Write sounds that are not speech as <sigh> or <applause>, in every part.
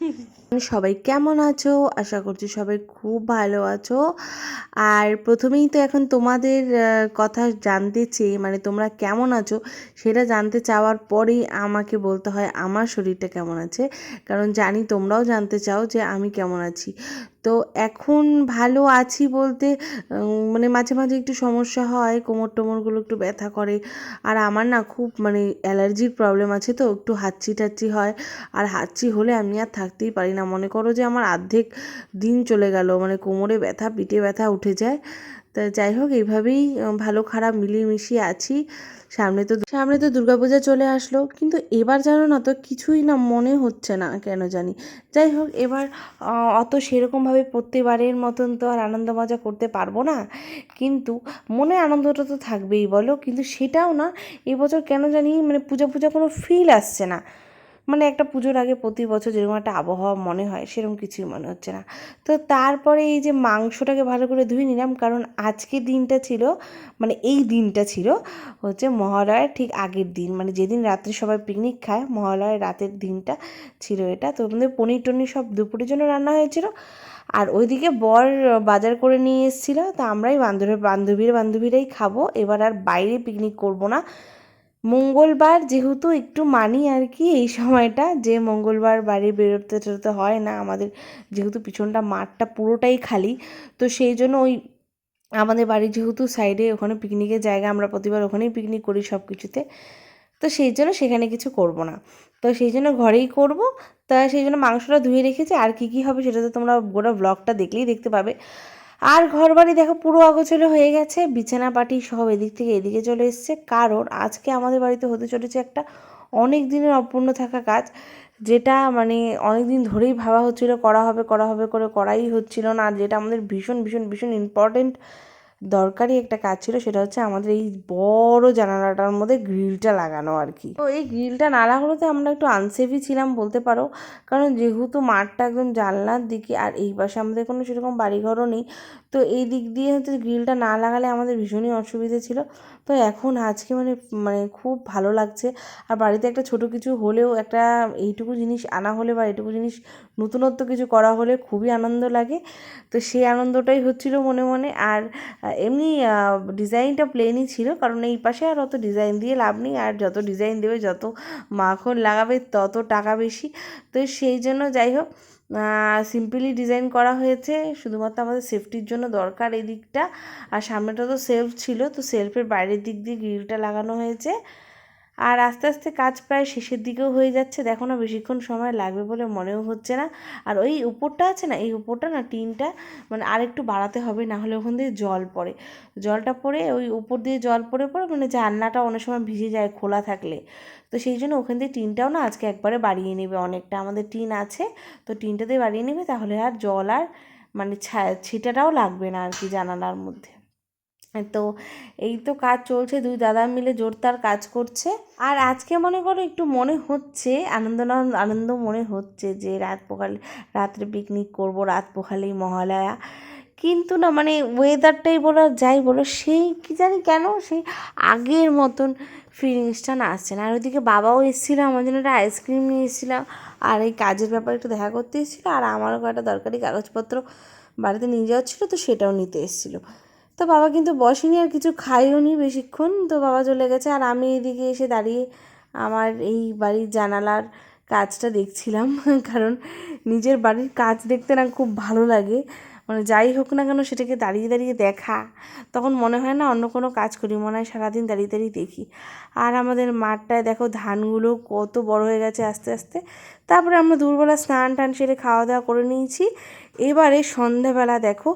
<laughs> সবাই কেমন আছো? আশা করছি সবাই খুব ভালো আছো। আর প্রথমেই তো এখন তোমাদের কথা জানতে চেয়ে মানে তোমরা কেমন আছো সেটা জানতে চাওয়ার পরেই আমাকে বলতে হয়, আমার শরীরটা কেমন আছে? কারণ জানি তোমরাও জানতে চাও যে আমি কেমন আছি। তো এখন ভালো আছি বলতে মানে মাঝে মাঝে একটু সমস্যা হয়, কোমর টোমরগুলো একটু ব্যথা করে। আর আমার না খুব মানে অ্যালার্জির প্রবলেম আছে তো, একটু হাঁচি টাচি হয়। আর হাঁচি হলে আমি আর থাকতেই পারি না। মনে করো যে আমার অর্ধেক দিন চলে গেল মানে কোমরে ব্যথা, পিঠে ব্যথা উঠে যায়। তা যাই হোক, এইভাবেই ভালো খারাপ মিলিয়ে আছি। সামনে তো সামনে তো দুর্গাপূজা চলে আসলো। কিন্তু এবার জানো না তো কিছুই না মনে হচ্ছে না, কেন জানি। যাই হোক, এবার অত সেরকমভাবে প্রত্যেকবারের মতন তো আর আনন্দ মজা করতে পারব না। কিন্তু মনে আনন্দটা তো থাকবেই বলো। কিন্তু সেটাও না, এবছর কেন জানি মানে পূজা পূজা কোনো ফিল আসছে না। মানে একটা পুজোর আগে প্রতি বছর যেরকম একটা আবহাওয়া মনে হয়, সেরকম কিছুই মনে হচ্ছে না। তো তারপরে এই যে মাংসটাকে ভালো করে ধুয়ে নিলাম, কারণ আজকে দিনটা ছিল মানে এই দিনটা ছিল হচ্ছে মহালয়ার ঠিক আগের দিন। মানে যেদিন রাত্রে সবাই পিকনিক খায়, মহালয়ার রাতের দিনটা ছিল এটা। তো পনির টনির সব দুপুরের জন্য রান্না হয়েছিল। আর ওইদিকে বর বাজার করে নিয়ে এসেছিল, তা আমরাই বান্ধবী বান্ধবীর বান্ধবীরাই খাব। এবার আর বাইরে পিকনিক করব না। মঙ্গলবার যেহেতু একটু মানি আর কি এই সময়টা, যে মঙ্গলবার বাড়ি বেরোতে টেরোতে হয় না, আমাদের যেহেতু পিছনটা মাঠটা পুরোটাই খালি, তো সেই জন্য ওই আমাদের বাড়ি যেহেতু সাইডে ওখানে পিকনিকের জায়গা, আমরা প্রতিবার ওখানেই পিকনিক করি সব কিছুতে তো সেই জন্য সেখানে কিছু করব না। তো সেই জন্য ঘরেই করব, তা সেই জন্য মাংসটা ধুয়ে রেখেছি, আর কী কী হবে সেটা তো তোমরা গোটা ব্লগটা দেখলেই দেখতে পাবে। আর ঘর বাড়ি দেখো পুরো অগোছলো হয়ে গেছে, বিছানা পাটি সব এদিক থেকে এদিকে চলে এসছে। কারণ আজকে আমাদের বাড়িতে হতে চলেছে একটা অনেক দিনের অপূর্ণ থাকা কাজ, যেটা মানে অনেক দিন ধরেই ভাবা হচ্ছিল, করা হবে করা হবে, করে করাই হচ্ছিল না আর যেটা আমাদের ভীষণ ভীষণ ভীষণ ইম্পর্টেন্ট দরকারি একটা কাজ ছিল, সেটা হচ্ছে আমাদের এই বড় জানালাটার মধ্যে গ্রিলটা লাগানো আর কি। তো এই গ্রিলটা না লাগানোতে আমরা একটু আনসেফই ছিলাম বলতে পারো, কারণ যেহেতু মাঠটা একদম জানলার দিকে আর এই পাশে আমাদের কোনো সেরকম বাড়িঘরও নেই, তো এই দিক দিয়ে হচ্ছে গ্রিলটা না লাগালে আমাদের ভীষণই অসুবিধে ছিল। তো এখন আজকে মানে মানে খুব ভালো লাগছে। আর বাড়িতে একটা ছোট কিছু হলেও একটা এইটুকু জিনিস আনা হলে বা এইটুকু জিনিস নতুনত্ব কিছু করা হলে খুবই আনন্দ লাগে। তো সেই আনন্দটাই হচ্ছিল মনে মনে। আর এমনি ডিজাইনটা প্লেনই ছিল। কারণ এই পাশে আর অত ডিজাইন দিয়ে লাভ নেই। আর যত ডিজাইন দেবে, যত মাখন লাগাবে, তত টাকা বেশি। তো সেই জন্য যাই হোক সিম্পলি ডিজাইন করা হয়েছে। শুধুমাত্র আমাদের সেফটির জন্য দরকার এই দিকটা। আর সামনেটা তো সেলফ ছিল, তো সেলফের বাইরের দিক দিয়ে গ্রিলটা লাগানো হয়েছে। আর আস্তে আস্তে কাজ প্রায় শেষের দিকেও হয়ে যাচ্ছে। দেখো না বেশিক্ষণ সময় লাগবে বলে মনেও হচ্ছে না। আর ওই উপরটা আছে না, এই উপরটা না টিনটা মানে আর একটু বাড়াতে হবে, না হলে ওখান দিয়ে জল পড়ে। জলটা পড়ে, ওই উপর দিয়ে জল পড়ে পড়ে মানে জানলাটা অনেক সময় ভিজে যায় খোলা থাকলে। তো সেই জন্য ওখান দিয়ে টিনটাও না আজকে একবারে বাড়িয়ে নেবে অনেকটা। আমাদের টিন আছে, তো টিনটা দিয়ে বাড়িয়ে নেবে, তাহলে আর জল আর মানে ছা- ছিটাটাও লাগবে না আর কি জানালার মধ্যে। তো এই তো কাজ চলছে, দুই দাদা মিলে জোরদার কাজ করছে। আর আজকে মনে করো একটু মনে হচ্ছে আনন্দ আনন্দ মনে হচ্ছে যে রাত পোকালে রাত্রে পিকনিক করব, রাত পোখালেই মহালয়া। কিন্তু না মানে ওয়েদারটাই বলো যাই বলো, সেই কি জানি কেন, সেই আগের মতন ফিলিংসটা না আসছে না। আর ওইদিকে বাবাও এসেছিল, আমার জন্য একটা আইসক্রিম নিয়ে এসেছিলাম আর এই কাজের ব্যাপারে একটু দেখা করতে এসেছিল। আর আমারও কয়েকটা দরকারি কাগজপত্র বাড়িতে নিয়ে যাওয়া ছিল, তো সেটাও নিতে এসেছিল। তো বাবা কিন্তু বসেনি আর কিছু খাইও নি বেশিক্ষণ। তো বাবা চলে গেছে আর আমি এদিকে এসে দাঁড়িয়ে আমার এই বাড়ির জানালার কাজটা দেখছিলাম। <laughs> কারণ নিজের বাড়ির কাজ দেখতে না খুব ভালো লাগে। মানে যাই হোক না কেন সেটাকে দাঁড়িয়ে দাঁড়িয়ে দেখা। তখন মনে হয় না অন্য কোনো কাজ করি, মনে হয় সারাদিন দাঁড়িয়ে দাঁড়িয়ে দেখি। আর আমাদের মাঠটায় দেখো ধানগুলো কত বড় হয়ে গেছে আস্তে আস্তে। তারপরে আমরা দুপুরবেলা স্নান টান সেরে খাওয়া দাওয়া করে নিয়েছি। এবারে সন্ধ্যাবেলা দেখো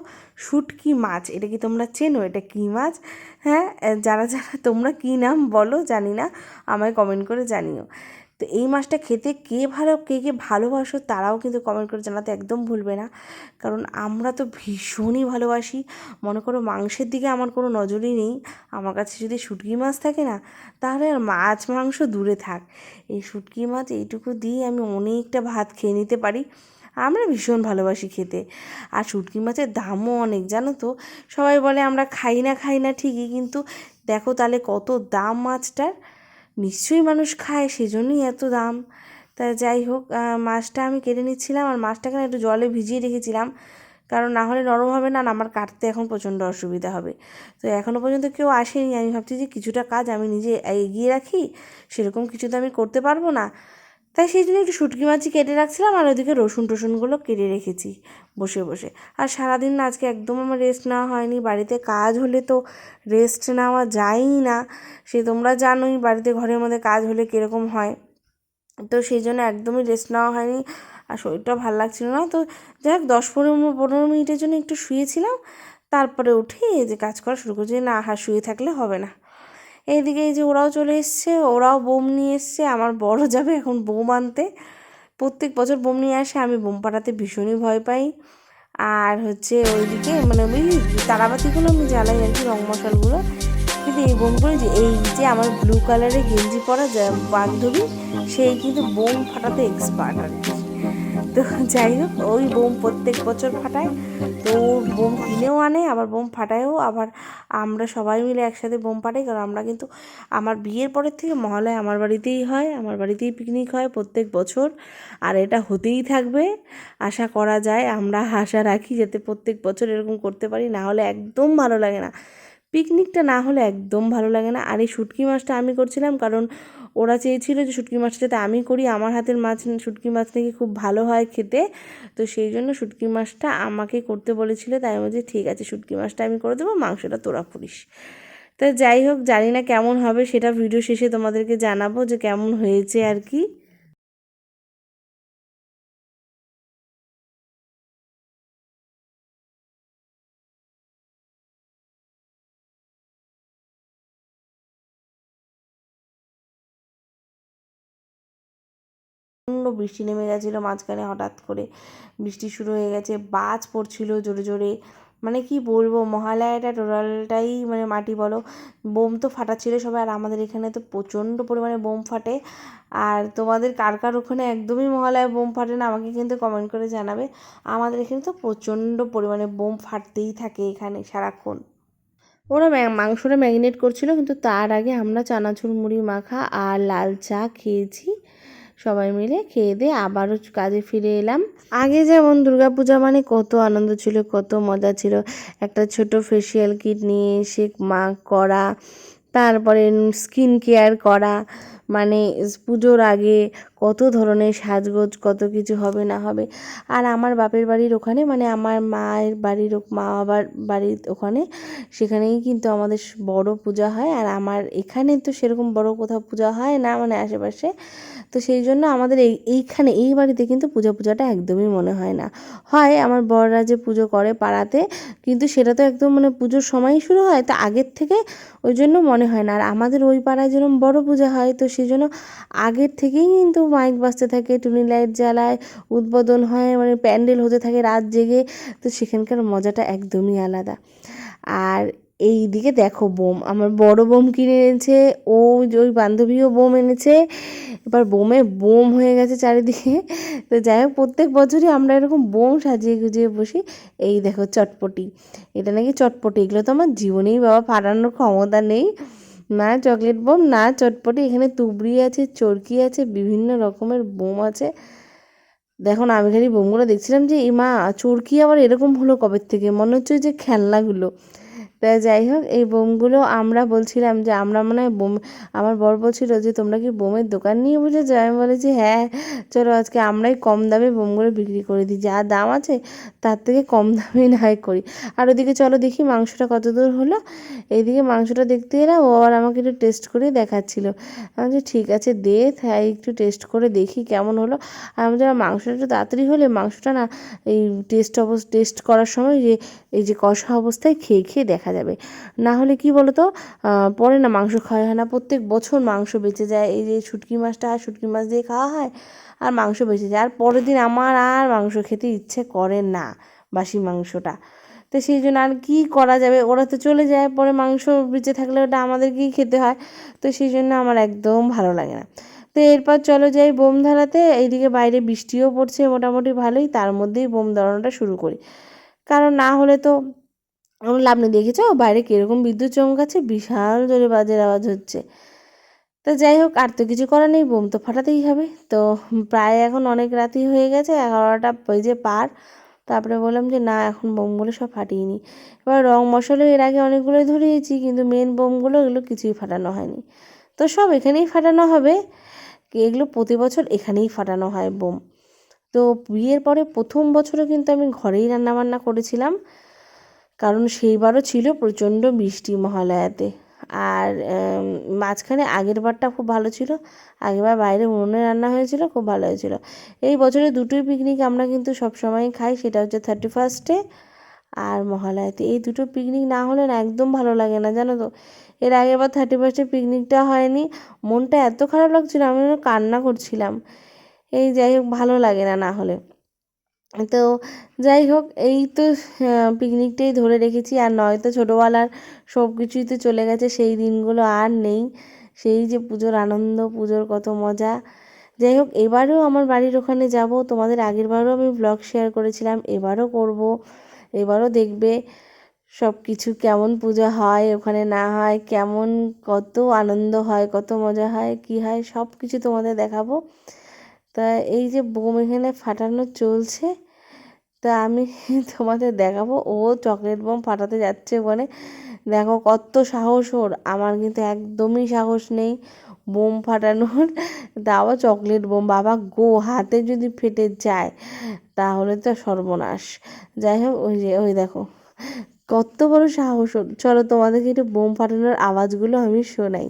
শুটকি মাছ, এটা কি তোমরা চেনো? এটা কী মাছ? হ্যাঁ যারা যারা তোমরা কী নাম বলো জানি না, আমায় কমেন্ট করে জানিও। তো এই মাছটা খেতে কে ভালো, কে কে ভালোবাসো তারাও কিন্তু কমেন্ট করে জানাতে একদম ভুলবে না। কারণ আমরা তো ভীষণই ভালোবাসি। মনে করো মাংসের দিকে আমার কোনো নজরই নেই। আমার কাছে যদি শুটকি মাছ থাকে না, তাহলে আর মাছ মাংস দূরে থাক। এই শুটকি মাছ এইটুকু দিয়ে আমি অনেকটা ভাত খেয়ে নিতে পারি। আমরা ভীষণ ভালোবাসি খেতে। আর শুটকি মাছের দামও অনেক, জানো তো? সবাই বলে আমরা খাই না খাই না ঠিকই, কিন্তু দেখো তাহলে কত দাম মাছটার? নিশ্চয়ই মানুষ খায়, সেজন্যই এত দাম। তা যাই হোক মাছটা আমি কেটে নিচ্ছিলাম আর মাছটাকে একটু জলে ভিজিয়ে রেখেছিলাম। কারণ না হলে নরম হবে না আমার কাটতে এখন প্রচণ্ড অসুবিধা হবে। তো এখনও পর্যন্ত কেউ আসেনি। আমি ভাবছি যে কিছুটা কাজ আমি নিজে এগিয়ে রাখি, সেরকম কিছু তো আমি করতে পারব না। তাই সেই জন্য একটু শুটকি মাছই কেটে রাখছিলাম আর ওদিকে রসুন টসুনগুলো কেটে রেখেছি বসে বসে। আর সারাদিন আজকে একদম আমার রেস্ট নেওয়া হয়নি। বাড়িতে কাজ হলে তো রেস্ট নেওয়া যায়ই না। সে তোমরা জানোই বাড়িতে ঘরের মধ্যে কাজ হলে কীরকম হয়। তো সেই জন্য একদমই রেস্ট নেওয়া হয়নি। আর শরীরটা ভালো লাগছিল না। তো যাই হোক, দশ পনেরো পনেরো মিনিটের জন্য একটু শুয়েছিলাম। তারপরে উঠে যে কাজ করা শুরু করছি। না হা শুয়ে থাকলে হবে না। এইদিকে এই যে ওরাও চলে এসছে, ওরাও বোম নিয়ে এসছে, আমার বড় যাবে এখন বোম আনতে। প্রত্যেক বছর বোম নিয়ে আসে, আমি বোম পাঠাতে ভীষণই ভয় পাই। আর হচ্ছে ওইদিকে মানে ওই তারাবাতিগুলো আমি জ্বালাই আর কি রং মশালগুলো কিন্তু এই বোমগুলো যে, এই যে আমার ব্লু কালারের গেঞ্জি পরা বান্ধবী, সেই কিন্তু বোম ফাটাতে এক্সপার্ট আর কি। তো যাই হোক ওই বোম প্রত্যেক বছর ফাটায়। তো ও বোম কিনেও আনে, আবার বোম ফাটায়ও। আবার আমরা সবাই মিলে একসাথে বোম ফাটাই, কারণ আমরা কিন্তু আমার বিয়ের পরের থেকে মহালয় আমার বাড়িতেই হয়, আমার বাড়িতেই পিকনিক হয় প্রত্যেক বছর। আর এটা হতেই থাকবে। আশা করা যায়, আমরা আশা রাখি যাতে প্রত্যেক বছর এরকম করতে পারি, না হলে একদম ভালো লাগে না। পিকনিকটা না হলে একদম ভালো লাগে না। আর এই শুটকি মাছটা আমি করছিলাম কারণ ওরা চেয়েছিল যে শুটকি মাছটা যাতে আমি করি। আমার হাতের মাছ, শুটকি মাছ নাকি খুব ভালো হয় খেতে। তো সেই জন্য শুটকি মাছটা আমাকে করতে বলেছিল। তাই আমি বলছি, ঠিক আছে, শুটকি মাছটা আমি করে দেবো, মাংসটা তোরা করিস। তো যাই হোক, জানি না কেমন হবে, সেটা ভিডিও শেষে তোমাদেরকে জানাব যে কেমন হয়েছে আর কি। বৃষ্টি নেমে গেছিল মাঝখানে হঠাৎ করে। বৃষ্টি শুরু হয়ে গেছে, বাজ পড়ছিল জোরে জোরে। মানে কি বলব, মহালয়াটা টোটালটাই মানে মাটি বলো। বোম তো ফাটাচ্ছিল সবাই, আর আমাদের এখানে তো প্রচণ্ড পরিমাণে বোম ফাটে। আর তোমাদের কার কার ওখানে একদমই মহালয়া বোম ফাটে না, আমাকে কিন্তু কমেন্ট করে জানাবে। আমাদের এখানে তো প্রচণ্ড পরিমাণে বোম ফাটতেই থাকে এখানে সারাক্ষণ। ওরা মাংসটা ম্যারিনেট করছিল, কিন্তু তার আগে আমরা চানাচুর, মুড়ি মাখা আর লাল চা খেয়েছি। সবাই মিলে খেয়ে দিয়ে আবারও কাজে ফিরে এলাম। আগে যেমন দুর্গাপূজা মানে কত আনন্দ ছিল, কত মজা ছিল। একটা ছোট ফেসিয়াল কিট নিয়ে এসে মা করা, তারপরে স্কিন কেয়ার করা মানে পুজোর আগে কত ধরনের সাজগোজ, কত কিছু হবে না হবে। আর আমার বাপের বাড়ির ওখানে মানে আমার মায়ের বাড়ির মা বাবার বাড়ির ওখানে, সেখানেই কিন্তু আমাদের বড় পূজা হয়। আর আমার এখানে তো সেরকম বড় কোথাও পূজা হয় না মানে আশেপাশে। তো সেই জন্য আমাদের এই, এইখানে, এই বাড়িতে কিন্তু পূজা পূজাটা একদমই মনে হয় না। হয় আমার বড়রা যে পুজো করে পাড়াতে, কিন্তু সেটা তো একদম মানে পুজোর সময়ই শুরু হয়, তা আগের থেকে ওই জন্য মনে হয় না। আর আমাদের ওই পাড়ায় যেরকম বড় পূজা হয়, তো সেই জন্য আগের থেকেই কিন্তু মাইক বাজতে থাকে, টুনি লাইট জ্বালায়, উদ্বোধন হয় মানে প্যান্ডেল হতে থাকে রাত জেগে, তো সেখানকার মজাটা একদমই আলাদা। আর এই দিকে দেখো বোম, আমার বড় বোম কিনে এনেছে, ও ওই বান্ধবীও বোম এনেছে, এবার বোমে বোম হয়ে গেছে চারিদিকে। তো যাই হোক, প্রত্যেক বছরই আমরা এরকম বোম সাজিয়ে গুজিয়ে বসি। এই দেখো চটপটি, এটা নাকি চটপটি, এগুলো তো আমার জীবনেই বাবা ফাটানোর ক্ষমতা নেই। না চকলেট বোম, না চটপটি, এখানে তুবড়ি আছে, চরকি আছে, বিভিন্ন রকমের বোম আছে। দেখো আমি খালি বোমগুলো দেখছিলাম যে, এ মা, চরকি আবার এরকম হলো কবে থেকে? মনে হচ্ছে যে খেলনাগুলো। যাই হোক, এই বোমগুলো আমরা বলছিলাম যে আমরা মনে হয় বোম, আমার বর বলছিল যে তোমরা কি বোমের দোকান নিয়ে বসেছো? আমি বলেছি হ্যাঁ চলো আজকে আমরাই কম দামে বোমগুলো বিক্রি করে দিই। যা দাম আছে তার থেকে কম দামে না হয় করি। আর ওদিকে চলো দেখি মাংসটা কত দূর হলো। এইদিকে মাংসটা দেখতে এলাম, ও আর আমাকে একটু টেস্ট করে দেখাচ্ছিল। আমি বলছি, ঠিক আছে, দে, তাই একটু টেস্ট করে দেখি কেমন হলো। আর আমি বলছিলাম মাংসটা একটু তাড়াতাড়ি হলে মাংসটা না, এই টেস্ট অবস টেস্ট করার সময় যে এই যে কষা অবস্থায় খেয়ে খেয়ে দেখা যাবে। না হলে কি বলো তো পরে না মাংস খাওয়া হয় না। প্রত্যেক বছর মাংস বেঁচে যায়। এই যে শুটকি মাছটা আর শুটকি মাছ দিয়ে খাওয়া হয় আর মাংস বেঁচে যায়। আর পরের দিন আমার আর মাংস খেতে ইচ্ছে করে না বাসি মাংসটা। তো সেই জন্য আর কী করা যাবে? ওরা তো চলে যায়। পরে মাংস বেঁচে থাকলে ওটা আমাদেরকেই খেতে হয়। তো সেই জন্য আমার একদম ভালো লাগে না। তো এরপর চলো যাই বোম ধরাতে এইদিকে বাইরে বৃষ্টিও পড়ছে মোটামুটি ভালোই। তার মধ্যেই বোম ধরানোটা শুরু করি। কারণ না হলে তো আমার লাভ নেই। দেখেছ? বাইরে কীরকম বিদ্যুৎ চমকাচ্ছে বিশাল জোরে বাজের আওয়াজ হচ্ছে। তো যাই হোক, আর তো কিছু করার নেই, বোম তো ফাটাতেই হবে। তো প্রায় এখন অনেক রাতই হয়ে গেছে, এগারোটা বেজে পার। তারপরে বললাম যে, না, এখন বোমগুলো সব ফাটিয়ে নিই। এবার রং মশলা এর আগে অনেকগুলোই ধরিয়েছি, কিন্তু মেন বোমগুলো এগুলো কিছুই ফাটানো হয়নি। তো সব এখানেই ফাটানো হবে। এগুলো প্রতি বছর এখানেই ফাটানো হয় বোম। তো বিয়ের পরে প্রথম বছরও কিন্তু আমি ঘরেই রান্নাবান্না করেছিলাম। কারণ সেইবারও ছিল প্রচণ্ড বৃষ্টি মহালয়াতে। আর মাঝখানে আগের বারটা খুব ভালো ছিল। আগেরবার বাইরে উনুনে রান্না হয়েছিল, খুব ভালো হয়েছিল। এই বছরে দুটোই পিকনিক আমরা কিন্তু সব সময় খাই, সেটা হচ্ছে থার্টি ফার্স্টে আর মহালয়াতে। এই দুটো পিকনিক না হলে না একদম ভালো লাগে না, জানো তো? এর আগেরবার থার্টি ফার্স্টে পিকনিকটা হয়নি। মনটা এত খারাপ লাগছিল, আমি কান্না করছিলাম। এই যাই হোক, ভালো লাগে না না হলে। তো যাই হোক, এই তো পিকনিকটাই ধরে রেখেছি। আর নয়তো ছোটোবেলার সব কিছুই তো চলে গেছে, সেই দিনগুলো আর নেই। সেই যে পুজোর আনন্দ, পুজোর কত মজা। যাই হোক, এবারেও আমার বাড়ির ওখানে যাব। তোমাদের আগের বারও আমি ব্লগ শেয়ার করেছিলাম, এবারও করব। এবারও দেখবে সব কিছু কেমন পুজো হয়, ওখানে না হয়, কেমন কত আনন্দ হয়, কত মজা হয়, কি হয় সব কিছু তোমাদের দেখাবো। তা এই যে বোম এখানে ফাটানো চলছে, তা আমি <laughs> তোমাদের দেখাবো। ও চকলেট বোম ফাটাতে যাচ্ছে ওখানে দেখো কত সাহস ওর। আমার কিন্তু একদমই সাহস নেই বোম ফাটানোর। তাও চকলেট বোম, বাবা গো, হাতে যদি ফেটে যায় তাহলে তো সর্বনাশ। যাই হোক, ওই যে, ওই দেখো। কত বড় সাহস চলো তোমাদেরকে একটু বোম ফাটানোর আওয়াজগুলো আমি শোনাই।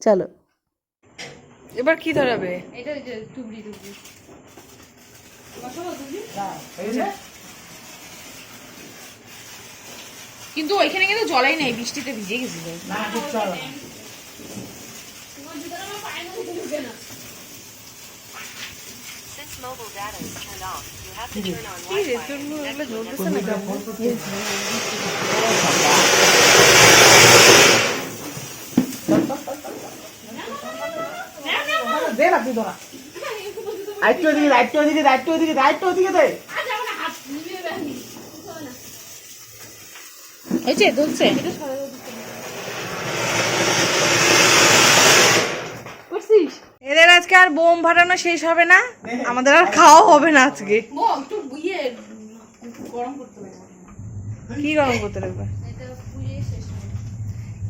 চলো। এবার কি ধরাবে? এটা ওই যে টুবড়ি টুবড়ি। কিন্তু ওইখানে কিন্তু জলাই নাই বৃষ্টিতে ভিজে গেছিল Since mobile data is turned off, you have to turn on কি রে Wi-Fi. তোর এগুলো ঝরতেছে না কেন? দে না। তোরা আইটো দিকে আইটো দিকে আইটো দিকে আইটো দিকে দে হয়েছে ধরছে এদের আজকে আর বোম ফাটানো শেষ হবে না। আমাদের আর খাওয়া হবে না আজকে। বম একটু গরম করতে কি গরম করতে লাগবে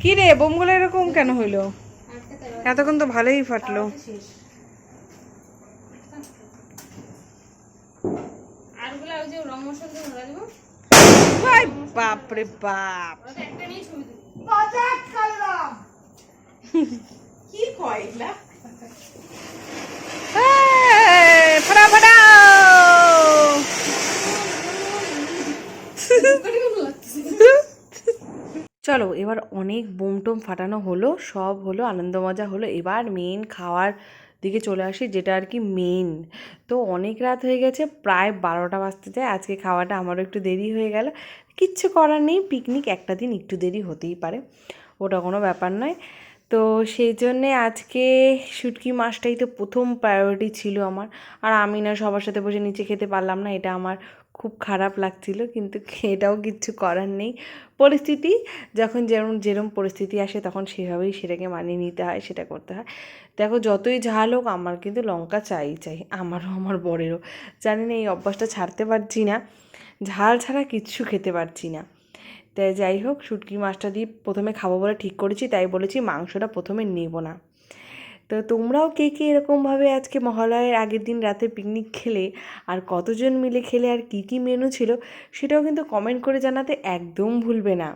কি রে বোমগুলো এরকম কেন হইল? এতক্ষণ তো ভালোই ফাটলো শেষ আরগুলো ওই যে রং মশলা দিয়ে ধরা দেবো ভাই বাপ। রে বাপ একটা নিয়ে ছবি দেবো কি কয় ফাটা ফাটাও চলো এবার অনেক বোম টোম ফাটানো হলো সব হলো আনন্দ মজা হলো। এবার মেন খাওয়ার দিকে চলে আসি, যেটা আর কি মেইন তো অনেক রাত হয়ে গেছে, প্রায় বারোটা বাজতে যায়। আজকে খাওয়াটা আমারও একটু দেরি হয়ে গেল। কিচ্ছু করার নেই পিকনিক একটা দিন একটু দেরি হতেই পারে। ওটা কোনো ব্যাপার নয়। তো সেই জন্যে আজকে শুটকি মাছটাই তো প্রথম প্রায়োরিটি ছিল আমার। আর আমি না সবার সাথে বসে নিচে খেতে পারলাম না, এটা আমার খুব খারাপ লাগছিল, কিন্তু <laughs> এটাও কিচ্ছু করার নেই। পরিস্থিতি যখন যেরকম যেরকম পরিস্থিতি আসে তখন সেভাবেই সেটাকে মানিয়ে নিতে হয়, সেটা করতে হয়। দেখো, যতই ঝাল হোক আমার কিন্তু লঙ্কা চাই চাই, আমারও, আমার বরেরও। জানি না এই অভ্যাসটা ছাড়তে পারছি না, ঝাল ছাড়া কিচ্ছু খেতে পারছি না। তাই যাই হোক, শুটকি মাছটা দিয়ে প্রথমে খাব বলে ঠিক করেছি, তাই বলেছি মাংসটা প্রথমে নেব না। তো তোমরাও কে কে এরকমভাবে আজকে মহালয়ের আগের দিন রাতে পিকনিক খেলে আর কতজন মিলে খেলে আর কী কী মেনু ছিল, সেটাও কিন্তু কমেন্ট করে জানাতে একদম ভুলবে না।